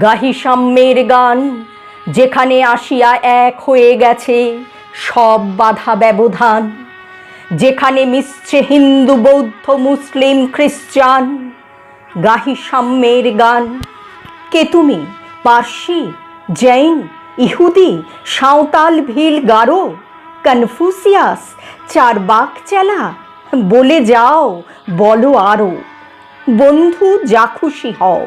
গাহি সাম্যের গান, যেখানে আসিয়া এক হয়ে গেছে সব বাধা ব্যবধান। যেখানে মিশছে হিন্দু, বৌদ্ধ, মুসলিম খ্রিস্টান গাহি সাম্যের গান। কে তুমি? পার্সি? জৈন? ইহুদি? সাঁওতাল ভিল গারো? কনফুসিয়াস? চার বাক চেলা? বলে যাও, বলো আরও বন্ধু, যা খুশি হও।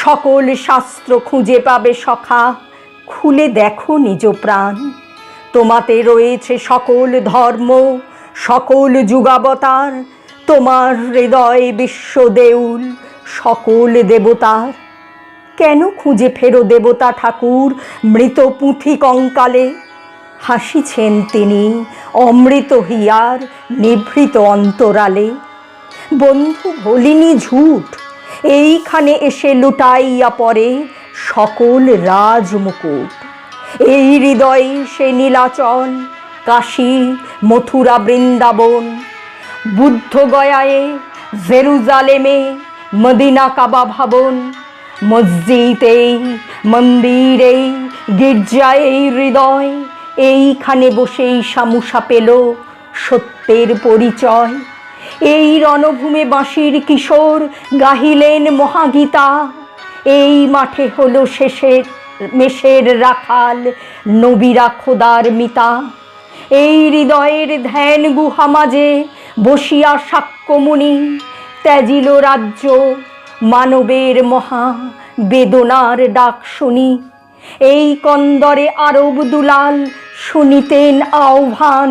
সকল শাস্ত্র খুঁজে পাবে সখা। খুলে দেখো নিজ প্রাণ। তোমাতে রয়েছে সকল ধর্ম, সকল যুগাবতার। তোমার হৃদয় বিশ্ব দেউল সকল দেবতার। কেন খুঁজে ফেরো দেবতা ঠাকুর মৃত পুঁথি কঙ্কালে? হাসিছেন তিনি অমৃত হিয়ার নিভৃত অন্তরালে। বন্ধু ভলিনি ঝুট এইখানে এসে লুটাইয়া পড়ে সকল রাজমুকুট। এই হৃদয়ে সে নীলাচল, কাশী, মথুরা বৃন্দাবন, বুদ্ধ গয়ায়ে, জেরুজালেমে, মদিনা কাবা ভবন মসজিদে মন্দিরে গির্জায় হৃদয়, এইখানে বসেই সামুসা পেল সত্যের পরিচয়। এই রণভূমে বাঁশির কিশোর গাহিলেন মহাগীতা। এই মাঠে হলো শেষের, মেষের রাখাল, নবীরা খোদার মিতা। এই হৃদয়ের ধ্যান গুহা মাঝে বসিয়া সাক্ষ্যমণি, ত্যাজিল রাজ্য মানবের মহা বেদনার ডাক শুনি। এই কন্দরে আরব দুলাল শুনিতেন আহ্বান।